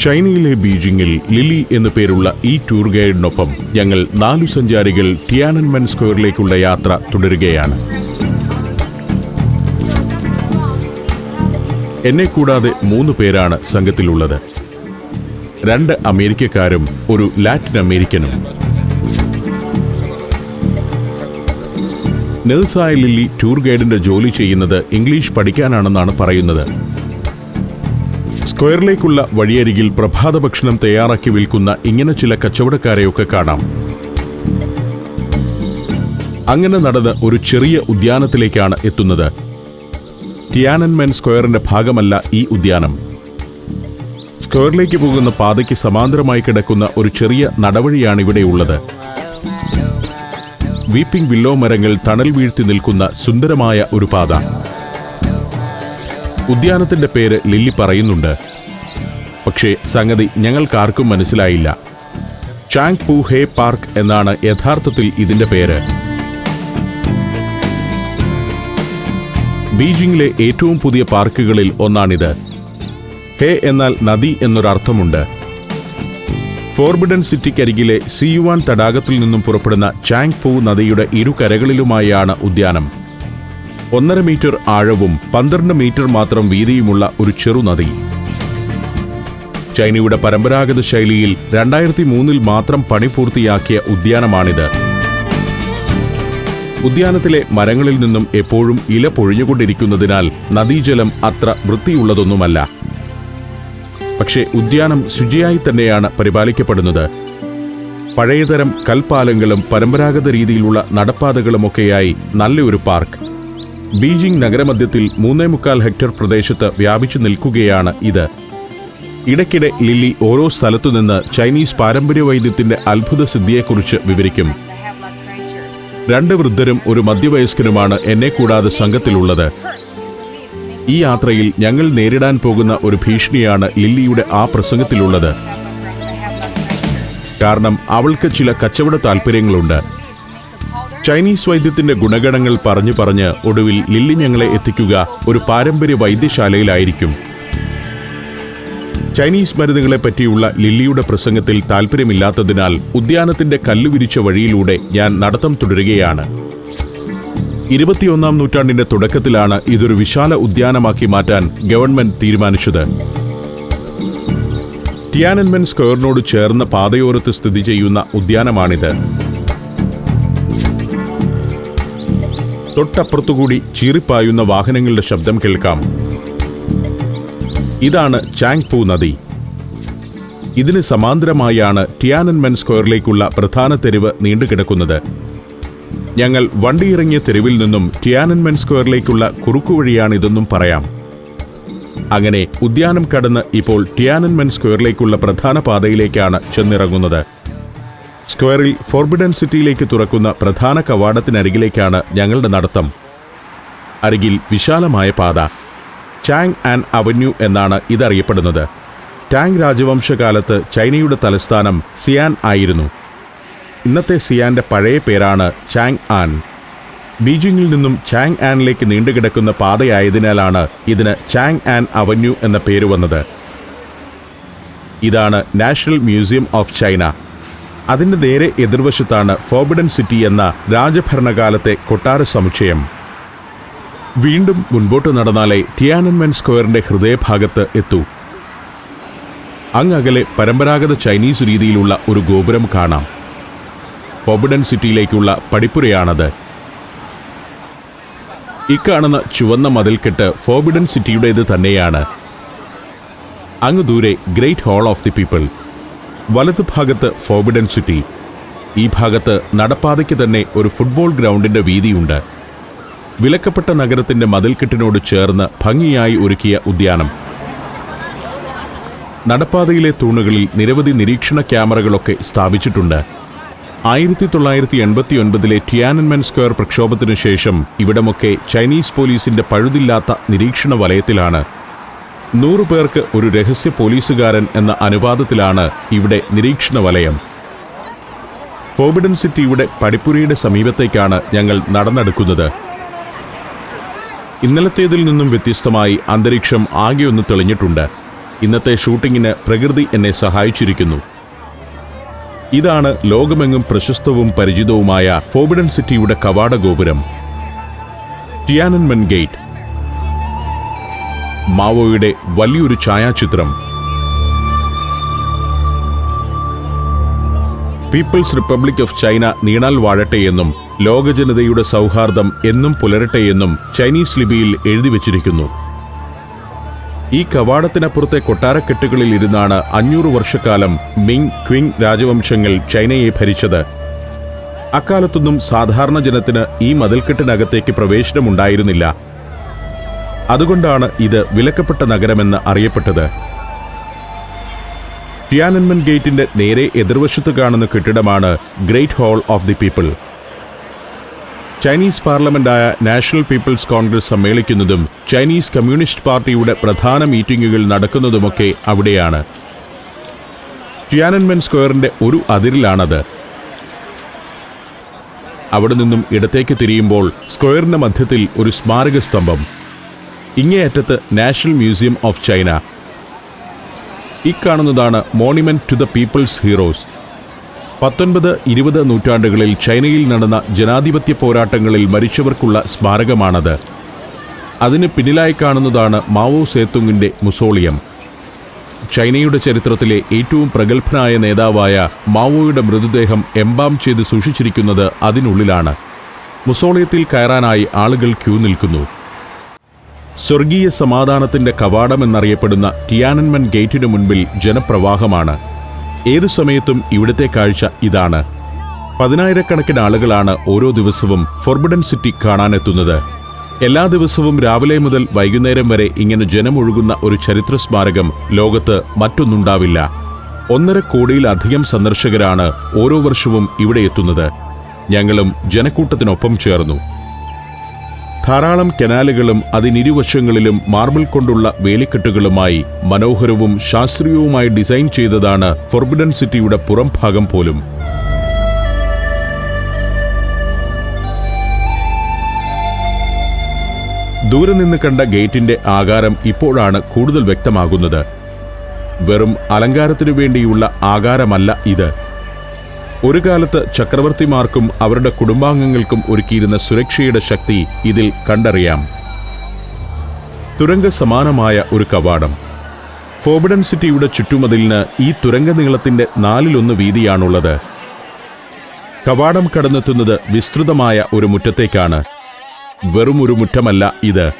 ചൈനയിലെ ബീജിംഗിൽ ലിലി എന്നു പേരുള്ള ഈ ടൂർ ഗൈഡിനൊപ്പം ഞങ്ങൾ നാലു സഞ്ചാരികൾ ടിയാനൻമെൻ സ്ക്വയറിലേക്കുള്ള യാത്ര തുടരുകയാണ്. എന്നെ കൂടാതെ മൂന്ന് പേരാണ് സംഘത്തിലുള്ളത്. രണ്ട് അമേരിക്കക്കാരും ഒരു ലാറ്റിൻ അമേരിക്കനും. നെൽസായ ലില്ലി ടൂർ ഗൈഡിന്റെ ജോലി ചെയ്യുന്നത് ഇംഗ്ലീഷ് പഠിക്കാനാണെന്നാണ് പറയുന്നത്. സ്ക്വയറിലേക്കുള്ള വഴിയരികിൽ പ്രഭാത ഭക്ഷണം തയ്യാറാക്കി വിൽക്കുന്ന ഇങ്ങനെ ചില കച്ചവടക്കാരെയൊക്കെ കാണാം. അങ്ങനെ നടന്ന് ഒരു ചെറിയ ഉദ്യാനത്തിലേക്കാണ് എത്തുന്നത്. ടിയാനൻമെൻ സ്ക്വയറിന്റെ ഭാഗമല്ല ഈ ഉദ്യാനം. സ്ക്വയറിലേക്ക് പോകുന്ന പാതയ്ക്ക് സമാന്തരമായി കിടക്കുന്ന ഒരു ചെറിയ നടവഴിയാണ് ഇവിടെയുള്ളത് വീപ്പിംഗ് വില്ലോ മരങ്ങൾ തണൽ വീഴ്ത്തി നിൽക്കുന്ന സുന്ദരമായ ഒരു പാത. ഉദ്യാനത്തിന്റെ പേര് ലില്ലി പറയുന്നുണ്ട്. പക്ഷേ സംഗതി ഞങ്ങൾക്കാർക്കും മനസ്സിലായില്ല. ചാങ് പു ഹേ പാർക്ക് എന്നാണ് യഥാർത്ഥത്തിൽ ഇതിന്റെ പേര്. ബീജിംഗിലെ ഏറ്റവും പുതിയ പാർക്കുകളിൽ ഒന്നാണിത്. ഹേ എന്നാൽ നദി എന്നൊരർത്ഥമുണ്ട്. ഫോർബിഡൻ സിറ്റിക്കരികിലെ സിയുവാൻ തടാകത്തിൽ നിന്നും പുറപ്പെടുന്ന ചാങ് പൂ നദിയുടെ ഇരുകരകളിലുമായാണ് ഉദ്യാനം. ഒന്നര മീറ്റർ ആഴവും പന്ത്രണ്ട് മീറ്റർ മാത്രം വീതിയുമുള്ള ഒരു ചെറുനദി ചൈനയുടെ പരമ്പരാഗത ശൈലിയിൽ രണ്ടായിരത്തി മൂന്നിൽ മാത്രം പണി പൂർത്തിയാക്കിയ ഉദ്യാനമാണിത്. ഉദ്യാനത്തിലെ മരങ്ങളിൽ നിന്നും എപ്പോഴും ഇല പൊഴിഞ്ഞുകൊണ്ടിരിക്കുന്നതിനാൽ നദീജലം അത്ര വൃത്തിയുള്ളതൊന്നുമല്ല. പക്ഷേ ഉദ്യാനം ശുചിയായി തന്നെയാണ് പരിപാലിക്കപ്പെടുന്നത്. പഴയതരം കൽപ്പാലങ്ങളും പരമ്പരാഗത രീതിയിലുള്ള നടപ്പാതകളുമൊക്കെയായി നല്ലൊരു പാർക്ക്. ബീജിംഗ് നഗരമധ്യത്തിൽ മൂന്നേ മുക്കാൽ ഹെക്ടർ പ്രദേശത്ത് വ്യാപിച്ചു നിൽക്കുകയാണ് ഇത്. ഇടയ്ക്കിടെ ലില്ലി ഓരോ സ്ഥലത്തുനിന്ന് ചൈനീസ് പാരമ്പര്യ വൈദ്യത്തിന്റെ അത്ഭുത സിദ്ധിയെക്കുറിച്ച് വിവരിക്കും. രണ്ട് വൃദ്ധരും ഒരു മധ്യവയസ്കനുമാണ് എന്നെ കൂടാതെ സംഘത്തിലുള്ളത് ഈ യാത്രയിൽ ഞങ്ങൾ നേരിടാൻ പോകുന്ന ഒരു ഭീഷണിയാണ് ലില്ലിയുടെ ആ പ്രസംഗത്തിലുള്ളത്. കാരണം അവൾക്ക് ചില കച്ചവട താല്പര്യങ്ങളുണ്ട് ചൈനീസ് വൈദ്യത്തിന്റെ ഗുണഗണങ്ങൾ പറഞ്ഞു പറഞ്ഞ് ഒടുവിൽ ലില്ലി ഞങ്ങളെ എത്തിക്കുക ഒരു പാരമ്പര്യ വൈദ്യശാലയിലായിരിക്കും ചൈനീസ് മരുന്നുകളെ പറ്റിയുള്ള ലില്ലിയുടെ പ്രസംഗത്തിൽ താൽപ്പര്യമില്ലാത്തതിനാൽ ഉദ്യാനത്തിന്റെ കല്ലുവിരിച്ച വഴിയിലൂടെ ഞാൻ നടത്തം തുടരുകയാണ്. ഇരുപത്തിയൊന്നാം നൂറ്റാണ്ടിന്റെ തുടക്കത്തിലാണ് ഇതൊരു വിശാല ഉദ്യാനമാക്കി മാറ്റാൻ ഗവൺമെന്റ് തീരുമാനിച്ചത്. ടിയാനൻമെൻ സ്ക്വയറിനോട് ചേർന്ന പാതയോരത്ത് സ്ഥിതി ചെയ്യുന്ന ഉദ്യാനമാണിത്. തൊട്ടപ്പുറത്തുകൂടി ചീറിപ്പായുന്ന വാഹനങ്ങളുടെ ശബ്ദം കേൾക്കാം. ഇതാണ് ചാങ് പൂ നദി. ഇതിന് സമാന്തരമായാണ് ടിയാനൻമെൻ സ്ക്വയറിലേക്കുള്ള പ്രധാന തെരുവ് നീണ്ടുകിടക്കുന്നത്. ഞങ്ങൾ വണ്ടിയിറങ്ങിയ തെരുവിൽ നിന്നും ടിയാനൻമെൻ സ്ക്വയറിലേക്കുള്ള കുറുക്കുവഴിയാണിതെന്നും പറയാം. അങ്ങനെ ഉദ്യാനം കടന്ന് ഇപ്പോൾ ടിയാനൻമെൻ സ്ക്വയറിലേക്കുള്ള പ്രധാന പാതയിലേക്കാണ് ചെന്നിറങ്ങുന്നത്. സ്ക്വയറിൽ ഫോർബിഡൻ സിറ്റിയിലേക്ക് തുറക്കുന്ന പ്രധാന കവാടത്തിനരികിലേക്കാണ് ഞങ്ങളുടെ നടത്തം. അരികിൽ വിശാലമായ പാത. ചാങ് ആൻഡ് അവന്യൂ എന്നാണ് ഇതറിയപ്പെടുന്നത്. ടാങ് രാജവംശകാലത്ത് ചൈനയുടെ തലസ്ഥാനം സിയാൻ ആയിരുന്നു. ഇന്നത്തെ സിയാന്റെ പഴയ പേരാണ് ചാങ് ആൻ. ബീജിംഗിൽ നിന്നും ചാങ് ആനിലേക്ക് നീണ്ടുകിടക്കുന്ന പാതയായതിനാലാണ് ഇതിന് ചാങ് ആൻ അവന്യൂ എന്ന പേര് വന്നത്. ഇതാണ് നാഷണൽ മ്യൂസിയം ഓഫ് ചൈന. അതിന്റെ നേരെ എതിർവശത്താണ് ഫോർബിഡൻ സിറ്റി എന്ന രാജഭരണകാലത്തെ കൊട്ടാര സമുച്ചയം. വീണ്ടും മുൻപോട്ട് നടന്നാലേ ടിയാനൻമെൻ സ്ക്വയറിന്റെ ഹൃദയഭാഗത്ത് എത്തൂ. അങ്ങകലെ പരമ്പരാഗത ചൈനീസ് രീതിയിലുള്ള ഒരു ഗോപുരം കാണാം. ഫോർബിഡൻ സിറ്റിയിലേക്കുള്ള പടിപ്പുരയാണത്. ഇക്കാണുന്ന ചുവന്ന മതിൽക്കെട്ട് ഫോബിഡൻ സിറ്റിയുടേത് തന്നെയാണ്. അങ്ങ് ദൂരെ Great Hall of the People വലതുഭാഗത്ത് ഫോബിഡൻ സിറ്റി. ഈ ഭാഗത്ത് നടപ്പാതയ്ക്ക് തന്നെ ഒരു ഫുട്ബോൾ ഗ്രൗണ്ടിന്റെ വീതിയുണ്ട്. വിലക്കപ്പെട്ട നഗരത്തിന്റെ മതിൽക്കെട്ടിനോട് ചേർന്ന് ഭംഗിയായി ഒരുക്കിയ ഉദ്യാനം. നടപ്പാതയിലെ തൂണുകളിൽ നിരവധി നിരീക്ഷണ ക്യാമറകളൊക്കെ സ്ഥാപിച്ചിട്ടുണ്ട്. ആയിരത്തി തൊള്ളായിരത്തി എൺപത്തി ഒൻപതിലെ ടിയാനൻമെൻ സ്ക്വയർ പ്രക്ഷോഭത്തിനു ശേഷം ഇവിടമൊക്കെ ചൈനീസ് പോലീസിന്റെ പഴുതില്ലാത്ത നിരീക്ഷണ വലയത്തിലാണ്. നൂറു പേർക്ക് ഒരു രഹസ്യ പോലീസുകാരൻ എന്ന അനുപാതത്തിലാണ് ഇവിടെ നിരീക്ഷണ വലയം. കോവിഡൻ സിറ്റിയുടെ പടിപ്പുരയുടെ സമീപത്തേക്കാണ് ഞങ്ങൾ നടന്നെടുക്കുന്നത്. ഇന്നലത്തേതിൽ നിന്നും വ്യത്യസ്തമായി അന്തരീക്ഷം ആകെ ഒന്ന് തെളിഞ്ഞിട്ടുണ്ട്. ഇന്നത്തെ ഷൂട്ടിങ്ങിന് പ്രകൃതി എന്നെ സഹായിച്ചിരിക്കുന്നു. ഇതാണ് ലോകമെങ്ങും പ്രശസ്തവും പരിചിതവുമായ ഫോബിഡൻ സിറ്റിയുടെ കവാട ഗോപുരം. Tiananmen gate. മാവോയുടെ വലിയൊരു ഛായാചിത്രം. പീപ്പിൾസ് റിപ്പബ്ലിക് ഓഫ് ചൈന നീണാൽ വാഴട്ടെയെന്നും ലോകജനതയുടെ സൗഹാർദ്ദം എന്നും പുലരട്ടെയെന്നും ചൈനീസ് ലിപിയിൽ എഴുതി വച്ചിരിക്കുന്നു. ഈ കവാടത്തിനപ്പുറത്തെ കൊട്ടാരക്കെട്ടുകളിൽ ഇരുന്നാണ് അഞ്ഞൂറ് വർഷക്കാലം മിങ് ക്വിങ് രാജവംശങ്ങൾ ചൈനയെ ഭരിച്ചത്. അക്കാലത്തൊന്നും സാധാരണ ജനത്തിന് ഈ മതിൽക്കെട്ടിനകത്തേക്ക് പ്രവേശനമുണ്ടായിരുന്നില്ല. അതുകൊണ്ടാണ് ഇത് വിലക്കപ്പെട്ട നഗരമെന്ന് അറിയപ്പെട്ടത്. ടിയാനൻമൻ ഗേറ്റിന്റെ നേരെ എതിർവശത്ത് കാണുന്ന കെട്ടിടമാണ് Great Hall of the People. Chinese പാർലമെന്റായ National People's Congress സമ്മേളിക്കുന്നതും ചൈനീസ് കമ്മ്യൂണിസ്റ്റ് പാർട്ടിയുടെ പ്രധാന മീറ്റിംഗുകൾ നടക്കുന്നതുമൊക്കെ അവിടെയാണ്. ടിയാനൻമൻ സ്ക്വയറിന്റെ ഒരു അതിരിലാണത്. അവിടെ നിന്നും ഇടത്തേക്ക് തിരിയുമ്പോൾ സ്ക്വയറിന്റെ മധ്യത്തിൽ ഒരു സ്മാരക സ്തംഭം. ഇങ്ങേയറ്റത്ത് National Museum of China. ഇക്കാണുന്നതാണ് Monument to the People's Heroes പത്തൊൻപത് ഇരുപത് നൂറ്റാണ്ടുകളിൽ ചൈനയിൽ നടന്ന ജനാധിപത്യ പോരാട്ടങ്ങളിൽ മരിച്ചവർക്കുള്ള സ്മാരകമാണത്. അതിന് പിന്നിലായി കാണുന്നതാണ് മാവോ സേത്തുങ്ങിന്റെ മുസോളിയം. ചൈനയുടെ ചരിത്രത്തിലെ ഏറ്റവും പ്രഗത്ഭനായ നേതാവായ മാവോയുടെ മൃതദേഹം എംബാം ചെയ്ത് സൂക്ഷിച്ചിരിക്കുന്നത് അതിനുള്ളിലാണ്. മുസോളിയത്തിൽ കയറാനായി ആളുകൾ ക്യൂ നിൽക്കുന്നു. സ്വർഗീയ സമാധാനത്തിന്റെ കവാടമെന്നറിയപ്പെടുന്ന ടിയാനൻമൻ ഗേറ്റിനു മുൻപിൽ ജനപ്രവാഹമാണ്. ഏതു സമയത്തും ഇവിടുത്തെ കാഴ്ച ഇതാണ്. പതിനായിരക്കണക്കിന് ആളുകളാണ് ഓരോ ദിവസവും ഫോർബിഡൻ സിറ്റി കാണാനെത്തുന്നത്. എല്ലാ ദിവസവും രാവിലെ മുതൽ വൈകുന്നേരം വരെ ഇങ്ങനെ ജനമൊഴുകുന്ന ഒരു ചരിത്ര സ്മാരകം ലോകത്ത് മറ്റൊന്നുണ്ടാവില്ല. ഒന്നര കോടിയിലധികം സന്ദർശകരാണ് ഓരോ വർഷവും ഇവിടെ എത്തുന്നത്. ഞങ്ങളും ജനക്കൂട്ടത്തിനൊപ്പം ചേർന്നു. ധാരാളം കനാലുകളും അതിനിരുവശങ്ങളിലും മാർബിൾ കൊണ്ടുള്ള വേലിക്കെട്ടുകളുമായി മനോഹരവും ശാസ്ത്രീയവുമായി ഡിസൈൻ ചെയ്തതാണ് ഫോർബിഡൻ സിറ്റിയുടെ പുറം ഭാഗം പോലും. ദൂരെ നിന്ന് കണ്ട ഗേറ്റിന്റെ ആകാരം ഇപ്പോഴാണ് കൂടുതൽ വ്യക്തമാകുന്നത്. വെറും അലങ്കാരത്തിനു വേണ്ടിയുള്ള ആകാരമല്ല ഇത്. ഒരു കാലത്ത് ചക്രവർത്തിമാർക്കും അവരുടെ കുടുംബാംഗങ്ങൾക്കും ഒരുക്കിയിരുന്ന സുരക്ഷയുടെ ശക്തി ഇതിൽ കണ്ടറിയാം. തുരങ്ക സമാനമായ ഒരു കവാടം. ഫോബിഡൻ സിറ്റിയുടെ ചുറ്റുമതിലിന് ഈ തുരങ്ക നീളത്തിന്റെ നാലിലൊന്ന് വീതിയാണുള്ളത്. കവാടം കടന്നെത്തുന്നത് വിസ്തൃതമായ ഒരു മുറ്റത്തേക്കാണ്. വെറും ഒരു മുറ്റമല്ല ഇത്.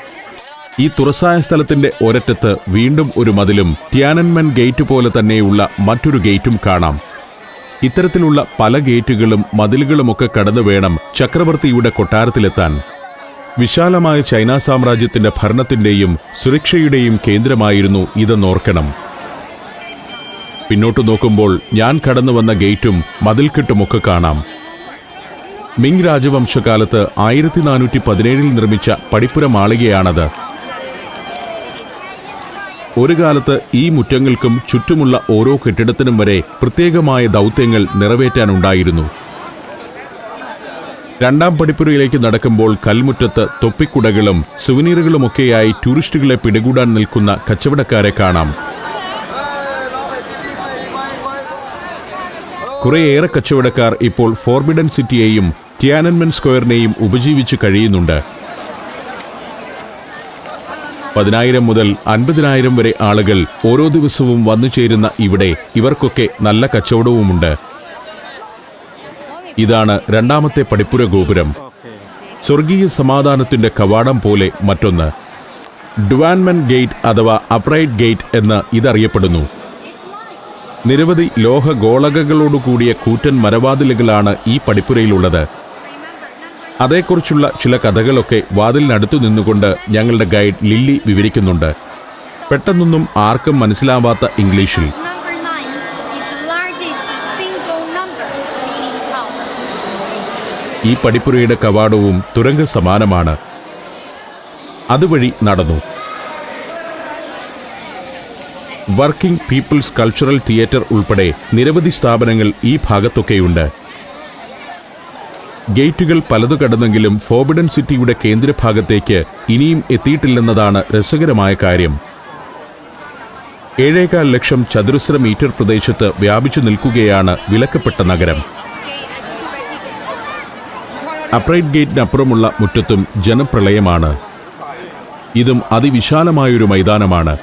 ഈ തുറസായ സ്ഥലത്തിന്റെ ഒരറ്റത്ത് വീണ്ടും ഒരു മതിലും ടിയാനൻമൻ ഗേറ്റ് പോലെ തന്നെയുള്ള മറ്റൊരു ഗേറ്റും കാണാം. ഇത്തരത്തിലുള്ള പല ഗേറ്റുകളും മതിലുകളുമൊക്കെ കടന്നു വേണം ചക്രവർത്തിയുടെ കൊട്ടാരത്തിലെത്താൻ. വിശാലമായ ചൈന സാമ്രാജ്യത്തിന്റെ ഭരണത്തിന്റെയും സുരക്ഷയുടെയും കേന്ദ്രമായിരുന്നു ഇതെന്നോർക്കണം. പിന്നോട്ടു നോക്കുമ്പോൾ ഞാൻ കടന്നു വന്ന ഗേറ്റും മതിൽക്കെട്ടുമൊക്കെ കാണാം. മിങ് രാജവംശകാലത്ത് ആയിരത്തി നാനൂറ്റി പതിനേഴിൽ നിർമ്മിച്ച പടിപ്പുര മാളികയാണത്. ഒരു കാലത്ത് ഈ മുറ്റങ്ങൾക്കും ചുറ്റുമുള്ള ഓരോ കെട്ടിടത്തിനും വരെ പ്രത്യേകമായ ദൗത്യങ്ങൾ നിറവേറ്റാനുണ്ടായിരുന്നു. രണ്ടാം പടിപ്പുരയിലേക്ക് നടക്കുമ്പോൾ കൽമുറ്റത്ത് തൊപ്പിക്കുടകളും സുവനീറുകളുമൊക്കെയായി ടൂറിസ്റ്റുകളെ പിടികൂടാൻ നിൽക്കുന്ന കച്ചവടക്കാരെ കാണാം. കുറേയേറെ കച്ചവടക്കാർ ഇപ്പോൾ ഫോർബിഡൻ സിറ്റിയെയും ടിയാനൻമെൻ സ്ക്വയറിനെയും ഉപജീവിച്ച് കഴിയുന്നുണ്ട്. പതിനായിരം മുതൽ അൻപതിനായിരം വരെ ആളുകൾ ഓരോ ദിവസവും വന്നു ചേരുന്ന ഇവിടെ ഇവർക്കൊക്കെ നല്ല കച്ചവടവുമുണ്ട്. ഇതാണ് രണ്ടാമത്തെ പടിപ്പുര ഗോപുരം. സ്വർഗീയ സമാധാനത്തിന്റെ കവാടം പോലെ മറ്റൊന്ന്. ഡുവാൻമൻ ഗേറ്റ് അഥവാ അപ്രൈറ്റ് ഗേറ്റ് എന്ന് ഇതറിയപ്പെടുന്നു. നിരവധി ലോഹ ഗോളകങ്ങളോടുകൂടിയ കൂറ്റൻ മരവാതിലുകളാണ് ഈ പടിപ്പുരയിലുള്ളത് അതേക്കുറിച്ചുള്ള ചില കഥകളൊക്കെ വാതിലിനടുത്തു നിന്നുകൊണ്ട് ഞങ്ങളുടെ ഗൈഡ് ലില്ലി വിവരിക്കുന്നുണ്ട്. പെട്ടെന്നൊന്നും ആർക്കും മനസ്സിലാവാത്ത ഇംഗ്ലീഷിൽ. ഈ പടിപ്പുരയുടെ കവാടവും തുരങ്ക സമാനമാണ്. അതുവഴി നടന്നു. വർക്കിംഗ് പീപ്പിൾസ് കൾച്ചറൽ തിയേറ്റർ ഉൾപ്പെടെ നിരവധി സ്ഥാപനങ്ങൾ ഈ ഭാഗത്തൊക്കെയുണ്ട്. ഗേറ്റുകൾ പലതു കടന്നെങ്കിലും ഫോബിഡൻ സിറ്റിയുടെ കേന്ദ്രഭാഗത്തേക്ക് ഇനിയും എത്തിയിട്ടില്ലെന്നതാണ് രസകരമായ കാര്യം. ഏഴേകാൽ ലക്ഷം ചതുരശ്ര മീറ്റർ പ്രദേശത്ത് വ്യാപിച്ചു നിൽക്കുകയാണ് വിലക്കപ്പെട്ട നഗരം. അപ്രൈറ്റ് ഗേറ്റിനപ്പുറമുള്ള മുറ്റത്തും ജനപ്രളയമാണ്. ഇതും അതിവിശാലമായൊരു മൈതാനമാണ്.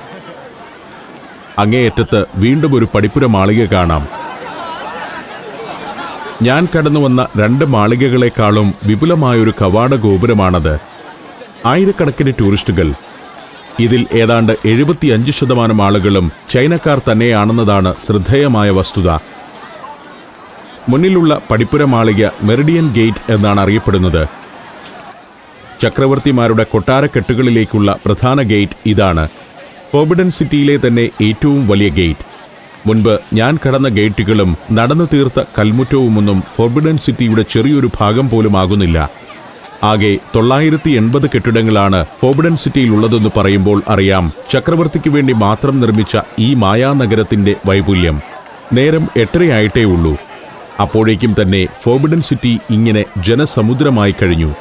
അങ്ങേയറ്റത്ത് വീണ്ടും ഒരു പടിപ്പുര മാളിക കാണാം. ഞാൻ കടന്നു വന്ന രണ്ട് മാളികകളെക്കാളും വിപുലമായൊരു കവാട ഗോപുരമാണത്. ആയിരക്കണക്കിന് ടൂറിസ്റ്റുകൾ. ഇതിൽ ഏതാണ്ട് എഴുപത്തിയഞ്ച് ശതമാനം ആളുകളും ചൈനക്കാർ തന്നെയാണെന്നതാണ് ശ്രദ്ധേയമായ വസ്തുത. മുന്നിലുള്ള പടിപ്പുര മാളിക മെറിഡിയൻ ഗേറ്റ് എന്നാണ് അറിയപ്പെടുന്നത്. ചക്രവർത്തിമാരുടെ കൊട്ടാരക്കെട്ടുകളിലേക്കുള്ള പ്രധാന ഗേറ്റ് ഇതാണ്. ഫോബിഡൻ സിറ്റിയിലെ തന്നെ ഏറ്റവും വലിയ ഗേറ്റ്. മുൻപ് ഞാൻ കടന്ന ഗേറ്റുകളും നടന്നു തീർത്ത കൽമുറ്റവുമൊന്നും ഫോർബിഡൻ സിറ്റിയുടെ ചെറിയൊരു ഭാഗം പോലും ആകുന്നില്ല. ആകെ തൊള്ളായിരത്തി എൺപത് കെട്ടിടങ്ങളാണ് ഫോർബിഡൻ സിറ്റിയിൽ ഉള്ളതെന്ന് പറയുമ്പോൾ അറിയാം. ചക്രവർത്തിക്ക് വേണ്ടി മാത്രം നിർമ്മിച്ച ഈ മായാനഗരത്തിന്റെ വൈപുല്യം നേരം എട്ടരയായിട്ടേ ഉള്ളൂ. അപ്പോഴേക്കും തന്നെ ഫോർബിഡൻ സിറ്റി ഇങ്ങനെ ജനസമുദ്രമായി കഴിഞ്ഞു.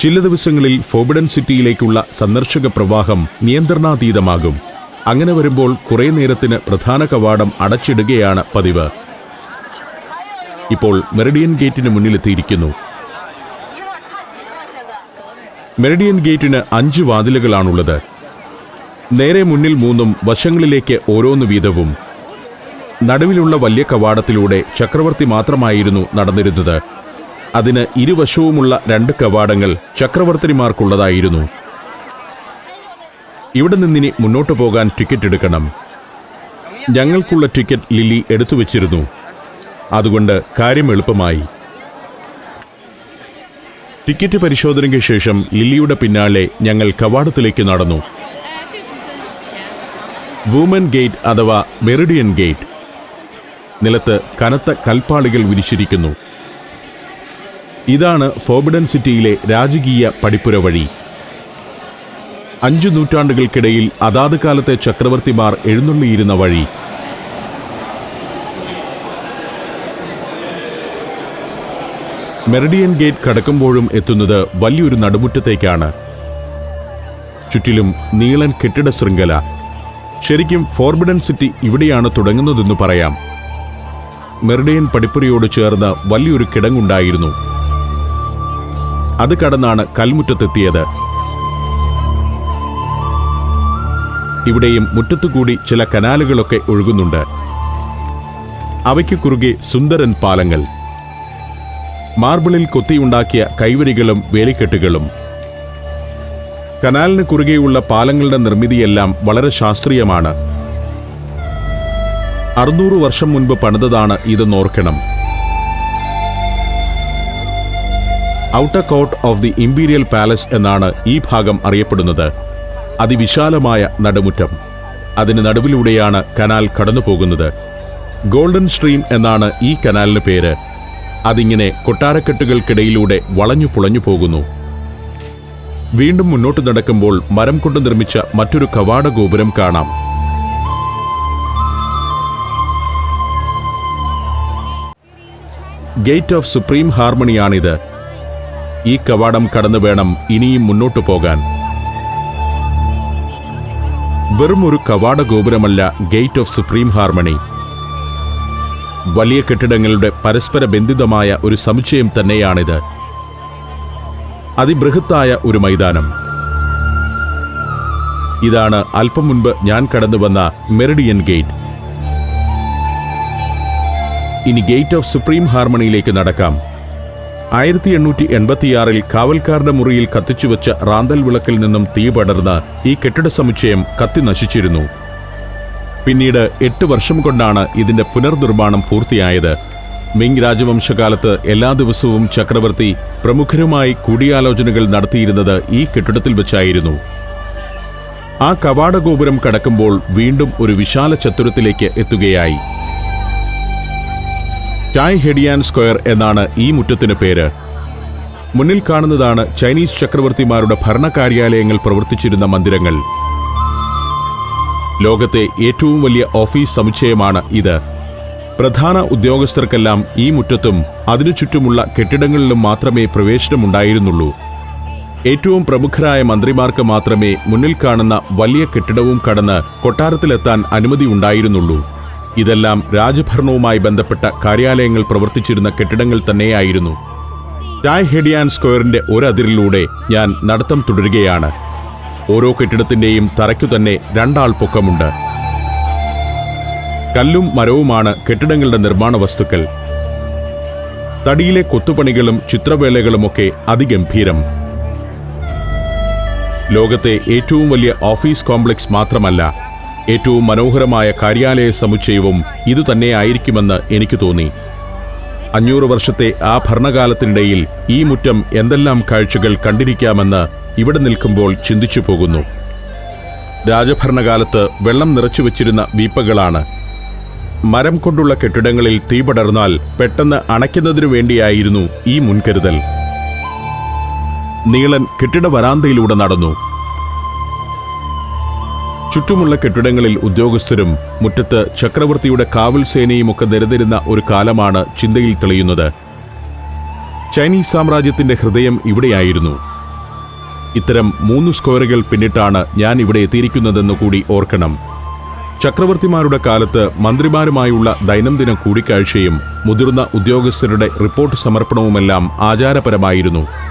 ചില ദിവസങ്ങളിൽ ഫോർബിഡൻ സിറ്റിയിലേക്കുള്ള സന്ദർശക പ്രവാഹം നിയന്ത്രണാതീതമാകും. അങ്ങനെ വരുമ്പോൾ കുറേ നേരത്തിന് പ്രധാന കവാടം അടച്ചിടുകയാണ് പതിവ്. ഇപ്പോൾ മെറിഡിയൻ ഗേറ്റിന് മുന്നിലെത്തിയിരിക്കുന്നു. മെറിഡിയൻ ഗേറ്റിന് അഞ്ച് വാതിലുകളാണുള്ളത്. നേരെ മുന്നിൽ മൂന്നും വശങ്ങളിലേക്ക് ഓരോന്ന് വീതവും. നടുവിലുള്ള വലിയ കവാടത്തിലൂടെ ചക്രവർത്തി മാത്രമായിരുന്നു നടന്നിരുന്നത്. അതിന് ഇരുവശവുമുള്ള രണ്ട് കവാടങ്ങൾ ചക്രവർത്തിമാർക്കുള്ളതായിരുന്നു. ഇവിടെ നിന്നിനി മുന്നോട്ട് പോകാൻ ടിക്കറ്റ് എടുക്കണം. ഞങ്ങൾക്കുള്ള ടിക്കറ്റ് ലിലി എടുത്തു വച്ചിരുന്നു. അതുകൊണ്ട് കാര്യം എളുപ്പമായി. ടിക്കറ്റ് പരിശോധനയ്ക്ക് ശേഷം ലില്ലിയുടെ പിന്നാലെ ഞങ്ങൾ കവാടത്തിലേക്ക് നടന്നു. വുമൻ ഗേറ്റ് അഥവാ മെറിഡിയൻ ഗേറ്റ് നിലത്ത് കനത്ത കൽപ്പാളികൾ വിരിച്ചിരിക്കുന്നു. ഇതാണ് ഫോബിഡൻ സിറ്റിയിലെ രാജകീയ പടിപ്പുര വഴി. അഞ്ചു നൂറ്റാണ്ടുകൾക്കിടയിൽ അതാത് കാലത്തെ ചക്രവർത്തിമാർ എഴുന്നള്ളിയിരുന്ന വഴി. മെറിഡിയൻ ഗേറ്റ് കടക്കുമ്പോഴും എത്തുന്നത് വലിയൊരു നടുമുറ്റത്തേക്കാണ്. ചുറ്റിലും നീളൻ കെട്ടിട ശൃംഖല. ശരിക്കും ഫോർബിഡൻ സിറ്റി ഇവിടെയാണ് തുടങ്ങുന്നതെന്ന് പറയാം. മെറിഡിയൻ പടിപ്പുരയോട് ചേർന്ന് വലിയൊരു കിടങ്ങുണ്ടായിരുന്നു. അത് കടന്നാണ് കൽമുറ്റത്തെത്തിയത്. ഇവിടെയും മുറ്റത്തുകൂടി ചില കനാലുകളൊക്കെ ഒഴുകുന്നുണ്ട്. അവയ്ക്ക് കുറുകെ സുന്ദരൻ പാലങ്ങൾ. മാർബിളിൽ കൊത്തിയുണ്ടാക്കിയ കൈവരികളും വേലിക്കെട്ടുകളും. കനാലിന് കുറുകെയുള്ള പാലങ്ങളുടെ നിർമ്മിതിയെല്ലാം വളരെ ശാസ്ത്രീയമാണ്. അറുന്നൂറ് വർഷം മുൻപ് പണിതതാണ് ഇതെന്നോർക്കണം Outer Court of the Imperial Palace എന്നാണ് ഈ ഭാഗം അറിയപ്പെടുന്നത്. അതിവിശാലമായ നടുമുറ്റം. അതിന് നടുവിലൂടെയാണ് കനാൽ കടന്നുപോകുന്നത്. ഗോൾഡൻ സ്ട്രീം എന്നാണ് ഈ കനാലിന് പേര്. അതിങ്ങനെ കൊട്ടാരക്കെട്ടുകൾക്കിടയിലൂടെ വളഞ്ഞു പുളഞ്ഞു പോകുന്നു. വീണ്ടും മുന്നോട്ട് നടക്കുമ്പോൾ മരം കൊണ്ട് നിർമ്മിച്ച മറ്റൊരു കവാട ഗോപുരം കാണാം. ഗേറ്റ് ഓഫ് സുപ്രീം ഹാർമണിയാണിത്. ഈ കവാടം കടന്നു വേണം ഇനിയും മുന്നോട്ടു പോകാൻ. വെറും ഒരു കവാട ഗോപുരമല്ല ഗേറ്റ് ഓഫ് സുപ്രീം ഹാർമണി. വലിയ കെട്ടിടങ്ങളുടെ പരസ്പര ബന്ധിതമായ ഒരു സമുച്ചയം തന്നെയാണിത്. അതിബൃഹത്തായ ഒരു മൈതാനം. ഇതാണ് അല്പം മുൻപ് ഞാൻ കടന്നു വന്ന മെറിഡിയൻ ഗേറ്റ്. ഇനി ഗേറ്റ് ഓഫ് സുപ്രീം ഹാർമണിയിലേക്ക് നടക്കാം. ആയിരത്തി എണ്ണൂറ്റി എൺപത്തിയാറിൽ കാവൽക്കാരുടെ മുറിയിൽ കത്തിച്ചുവെച്ച റാന്തൽ വിളക്കിൽ നിന്നും തീ പടർന്ന് ഈ കെട്ടിട സമുച്ചയം കത്തി നശിച്ചിരുന്നു. പിന്നീട് എട്ട് വർഷം കൊണ്ടാണ് ഇതിന്റെ പുനർനിർമ്മാണം പൂർത്തിയായത്. മിങ് രാജവംശകാലത്ത് എല്ലാ ദിവസവും ചക്രവർത്തി പ്രമുഖരുമായി കൂടിയാലോചനകൾ നടത്തിയിരുന്നത് ഈ കെട്ടിടത്തിൽ വെച്ചായിരുന്നു. ആ കവാടഗോപുരം കടക്കുമ്പോൾ വീണ്ടും ഒരു വിശാല ചത്തുരത്തിലേക്ക് എത്തുകയായി. ടായ് ഹെഡിയാൻ സ്ക്വയർ എന്നാണ് ഈ മുറ്റത്തിന് പേര്. മുന്നിൽ കാണുന്നതാണ് ചൈനീസ് ചക്രവർത്തിമാരുടെ ഭരണകാര്യാലയങ്ങൾ പ്രവർത്തിച്ചിരുന്ന മന്ദിരങ്ങൾ. ലോകത്തെ ഏറ്റവും വലിയ ഓഫീസ് സമുച്ചയമാണ് ഇത്. പ്രധാന ഉദ്യോഗസ്ഥർക്കെല്ലാം ഈ മുറ്റത്തും അതിനു ചുറ്റുമുള്ള കെട്ടിടങ്ങളിലും മാത്രമേ പ്രവേശനമുണ്ടായിരുന്നുള്ളൂ. ഏറ്റവും പ്രമുഖരായ മന്ത്രിമാർക്ക് മാത്രമേ മുന്നിൽ കാണുന്ന വലിയ കെട്ടിടവും കടന്ന് കൊട്ടാരത്തിലെത്താൻ അനുമതി ഉണ്ടായിരുന്നുള്ളൂ. ഇതെല്ലാം രാജഭരണവുമായി ബന്ധപ്പെട്ട കാര്യാലയങ്ങൾ പ്രവർത്തിച്ചിരുന്ന കെട്ടിടങ്ങൾ തന്നെയായിരുന്നു. ടായ് ഹെഡിയാൻ സ്ക്വയറിന്റെ ഒരതിരിലൂടെ ഞാൻ നടത്തം തുടരുകയാണ്. ഓരോ കെട്ടിടത്തിന്റെയും തറയ്ക്കു തന്നെ രണ്ടാൾ പൊക്കമുണ്ട്. കല്ലും മരവുമാണ് കെട്ടിടങ്ങളുടെ നിർമ്മാണ വസ്തുക്കൾ. തടിയിലെ കൊത്തുപണികളും ചിത്രവേലകളുമൊക്കെ അതിഗംഭീരം. ലോകത്തെ ഏറ്റവും വലിയ ഓഫീസ് കോംപ്ലക്സ് മാത്രമല്ല ഏറ്റവും മനോഹരമായ കാര്യാലയ സമുച്ചയവും ഇതുതന്നെയായിരിക്കുമെന്ന് എനിക്ക് തോന്നി. അഞ്ഞൂറ് വർഷത്തെ ആ ഭരണകാലത്തിനിടയിൽ ഈ മുറ്റം എന്തെല്ലാം കാഴ്ചകൾ കണ്ടിരിക്കാമെന്ന് ഇവിടെ നിൽക്കുമ്പോൾ ചിന്തിച്ചു പോകുന്നു. രാജഭരണകാലത്ത് വെള്ളം നിറച്ചു വച്ചിരുന്ന വീപ്പകളാണ്. മരം കൊണ്ടുള്ള കെട്ടിടങ്ങളിൽ തീപടർന്നാൽ പെട്ടെന്ന് അണയ്ക്കുന്നതിനു വേണ്ടിയായിരുന്നു ഈ മുൻകരുതൽ. നീളൻ കെട്ടിട വരാന്തയിലൂടെ നടന്നു. ചുറ്റുമുള്ള കെട്ടിടങ്ങളിൽ ഉദ്യോഗസ്ഥരും മുറ്റത്ത് ചക്രവർത്തിയുടെ കാവൽ സേനയും ഒക്കെ നിരന്നിരുന്ന ഒരു കാലമാണ് ചിന്തയിൽ തെളിയുന്നത്. ചൈനീസ് സാമ്രാജ്യത്തിന്റെ ഹൃദയം ഇവിടെയായിരുന്നു. ഇത്തരം മൂന്ന് സ്ക്വയറുകൾ പിന്നിട്ടാണ് ഞാൻ ഇവിടെ എത്തിയിരിക്കുന്നതെന്ന് കൂടി ഓർക്കണം. ചക്രവർത്തിമാരുടെ കാലത്ത് മന്ത്രിമാരുമായുള്ള ദൈനംദിന കൂടിക്കാഴ്ചയും മുതിർന്ന ഉദ്യോഗസ്ഥരുടെ റിപ്പോർട്ട് സമർപ്പണവുമെല്ലാം ആചാരപരമായിരുന്നു.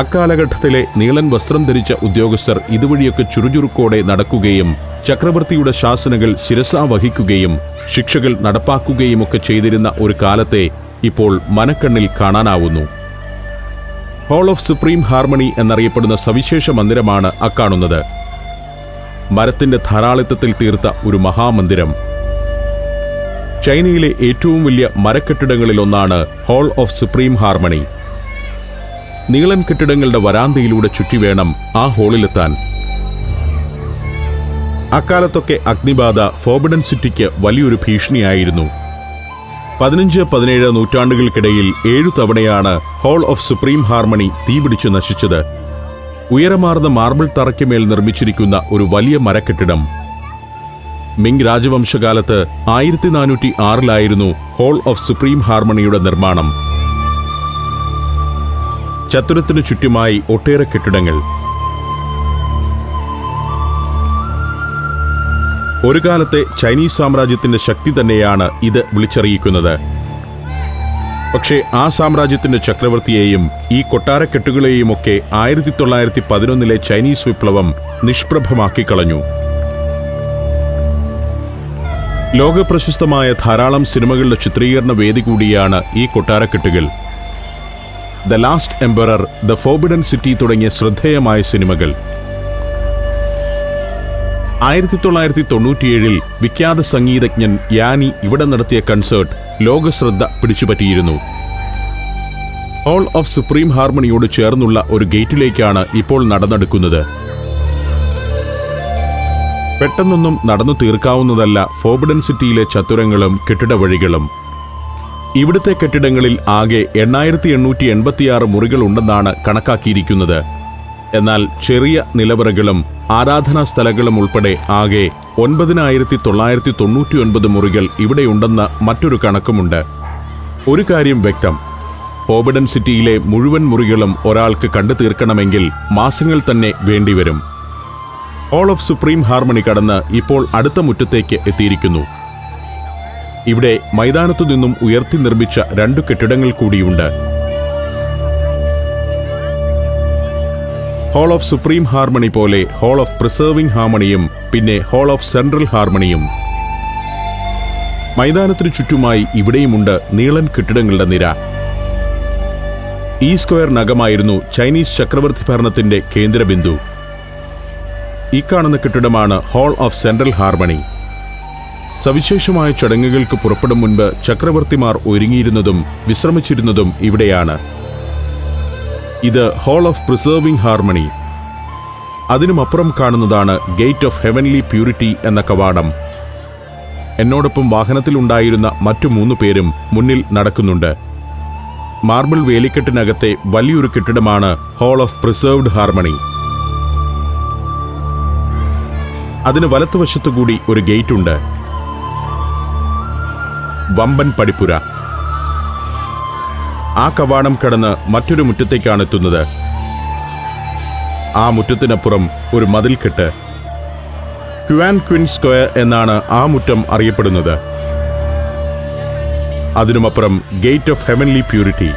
അക്കാലഘട്ടത്തിലെ നീളൻ വസ്ത്രം ധരിച്ച ഉദ്യോഗസ്ഥർ ഇതുവഴിയൊക്കെ ചുറുചുറുക്കോടെ നടക്കുകയും ചക്രവർത്തിയുടെ ശാസനകൾ ശിരസാ വഹിക്കുകയും ശിക്ഷകൾ നടപ്പാക്കുകയുമൊക്കെ ചെയ്തിരുന്ന ഒരു കാലത്തെ ഇപ്പോൾ മനക്കണ്ണിൽ കാണാനാവുന്നു. ഹാൾ ഓഫ് സുപ്രീം ഹാർമണി എന്നറിയപ്പെടുന്ന സവിശേഷ മന്ദിരമാണ് അക്കാണുന്നത്. മരത്തിന്റെ ധാരാളിത്തത്തിൽ തീർത്ത ഒരു മഹാമന്ദിരം. ചൈനയിലെ ഏറ്റവും വലിയ മരക്കെട്ടിടങ്ങളിലൊന്നാണ് ഹാൾ ഓഫ് സുപ്രീം ഹാർമണി നീളൻ കെട്ടിടങ്ങളുടെ വരാന്തയിലൂടെ ചുറ്റി വേണം ആ ഹോളിലെത്താൻ. അക്കാലത്തൊക്കെ അഗ്നിബാധ ഫോബിഡൻ സിറ്റിക്ക് വലിയൊരു ഭീഷണിയായിരുന്നു. പതിനഞ്ച് പതിനേഴ് നൂറ്റാണ്ടുകൾക്കിടയിൽ ഏഴു തവണയാണ് ഹോൾ ഓഫ് സുപ്രീം ഹാർമണി തീപിടിച്ചു നശിച്ചത്. ഉയരമാർന്ന മാർബിൾ തറയ്ക്കുമേൽ നിർമ്മിച്ചിരിക്കുന്ന ഒരു വലിയ മരക്കെട്ടിടം. മിങ് രാജവംശകാലത്ത് ആയിരത്തി നാനൂറ്റി ആറിലായിരുന്നു ഹോൾ ഓഫ് സുപ്രീം ഹാർമണിയുടെ നിർമ്മാണം. ചത്തുരത്തിനു ചുറ്റുമായി ഒട്ടേറെ കെട്ടിടങ്ങൾ. ഒരു കാലത്തെ ചൈനീസ് സാമ്രാജ്യത്തിന്റെ ശക്തി തന്നെയാണ് ഇത് വിളിച്ചറിയിക്കുന്നത്. പക്ഷേ ആ സാമ്രാജ്യത്തിന്റെ ചക്രവർത്തിയെയും ഈ കൊട്ടാരക്കെട്ടുകളെയും ഒക്കെ ആയിരത്തി തൊള്ളായിരത്തി പതിനൊന്നിലെ ചൈനീസ് വിപ്ലവം നിഷ്പ്രഭമാക്കി കളഞ്ഞു. ലോകപ്രശസ്തമായ ധാരാളം സിനിമകളുടെ ചിത്രീകരണ വേദി കൂടിയാണ് ഈ കൊട്ടാരക്കെട്ടുകൾ The Last Emperor The Forbidden City തുടങ്ങിയ ശ്രദ്ധേയമായ സിനിമകൾ. ആയിരത്തി തൊള്ളായിരത്തി തൊണ്ണൂറ്റിയേഴിൽ വിഖ്യാത സംഗീതജ്ഞൻ യാനി ഇവിടെ നടത്തിയ കൺസേർട്ട് ലോകശ്രദ്ധ പിടിച്ചുപറ്റിയിരുന്നു. ഹോൾ ഓഫ് സുപ്രീം ഹാർമണിയോട് ചേർന്നുള്ള ഒരു ഗേറ്റിലേക്കാണ് ഇപ്പോൾ നടന്നെടുക്കുന്നത്. പെട്ടെന്നൊന്നും നടന്നു തീർക്കാവുന്നതല്ല ഫോബിഡൻ സിറ്റിയിലെ ചത്തുരങ്ങളും കെട്ടിടവഴികളും. ഇവിടുത്തെ കെട്ടിടങ്ങളിൽ ആകെ എണ്ണായിരത്തി എണ്ണൂറ്റി എൺപത്തിയാറ് മുറികളുണ്ടെന്നാണ് കണക്കാക്കിയിരിക്കുന്നത്. എന്നാൽ ചെറിയ നിലവറകളും ആരാധനാ സ്ഥലങ്ങളും ഉൾപ്പെടെ ആകെ ഒൻപതിനായിരത്തി തൊള്ളായിരത്തി തൊണ്ണൂറ്റി ഒൻപത് മുറികൾ ഇവിടെയുണ്ടെന്ന മറ്റൊരു കണക്കുമുണ്ട്. ഒരു കാര്യം വ്യക്തം. പോബിഡൻ സിറ്റിയിലെ മുഴുവൻ മുറികളും ഒരാൾക്ക് കണ്ടു തീർക്കണമെങ്കിൽ മാസങ്ങൾ തന്നെ വേണ്ടിവരും. ഓൾ ഓഫ് സുപ്രീം ഹാർമണി കടന്ന് ഇപ്പോൾ അടുത്ത മുറ്റത്തേക്ക് എത്തിയിരിക്കുന്നു. ഇവിടെ മൈതാനത്തു നിന്നും ഉയർത്തി നിർമ്മിച്ച രണ്ടു കെട്ടിടങ്ങൾ കൂടിയുണ്ട്. ഹാൾ ഓഫ് സുപ്രീം ഹാർമണി പോലെ ഹാൾ ഓഫ് പ്രിസർവിംഗ് ഹാർമണിയും പിന്നെ ഹാൾ ഓഫ് സെൻട്രൽ ഹാർമണിയും മൈതാനത്തിനു ചുറ്റുമായി ഇവിടെയുമുണ്ട് നീളൻ കെട്ടിടങ്ങളുടെ നിര. ഈ സ്ക്വയർ നഗമായിരുന്നു ചൈനീസ് ചക്രവർത്തി ഭരണത്തിന്റെ കേന്ദ്രബിന്ദു. ഈ കാണുന്ന കെട്ടിടമാണ് ഹാൾ ഓഫ് സെൻട്രൽ ഹാർമണി സവിശേഷമായ ചടങ്ങുകൾക്ക് പുറപ്പെടും മുൻപ് ചക്രവർത്തിമാർ ഒരുങ്ങിയിരുന്നതും വിശ്രമിച്ചിരുന്നതും ഇവിടെയാണ്. ഇത് ഹാൾ ഓഫ് പ്രിസർവിംഗ് ഹാർമണി അതിനുമപ്പുറം കാണുന്നതാണ് ഗേറ്റ് ഓഫ് ഹെവൻലി പ്യൂരിറ്റി എന്ന കവാടം. എന്നോടൊപ്പം വാഹനത്തിൽ ഉണ്ടായിരുന്ന മറ്റു മൂന്ന് പേരും മുന്നിൽ നടക്കുന്നുണ്ട്. മാർബിൾ വേലിക്കെട്ടിനകത്തെ വലിയൊരു കെട്ടിടമാണ് ഹാൾ ഓഫ് പ്രിസർവ്ഡ് ഹാർമണി അതിന് വലത്തുവശത്തുകൂടി ഒരു ഗേറ്റുണ്ട്. വമ്പൻ പടിപ്പുര. ആ കവാടം കടന്ന് മറ്റൊരു മുറ്റത്തേക്കാണ് എത്തുന്നത്. ആ മുറ്റത്തിനപ്പുറം ഒരു മതിൽ കെട്ട് ക്യുവാൻ ക്വിൻ സ്ക്വയർ എന്നാണ് ആ മുറ്റം അറിയപ്പെടുന്നത്. അതിനുമപ്പുറം ഗേറ്റ് ഓഫ് ഹെവൻലി പ്യൂരിറ്റി.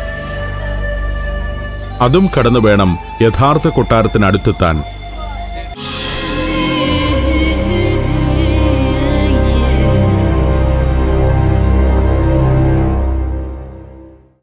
അതും കടന്നു വേണം യഥാർത്ഥ കൊട്ടാരത്തിനടുത്തെത്താൻ.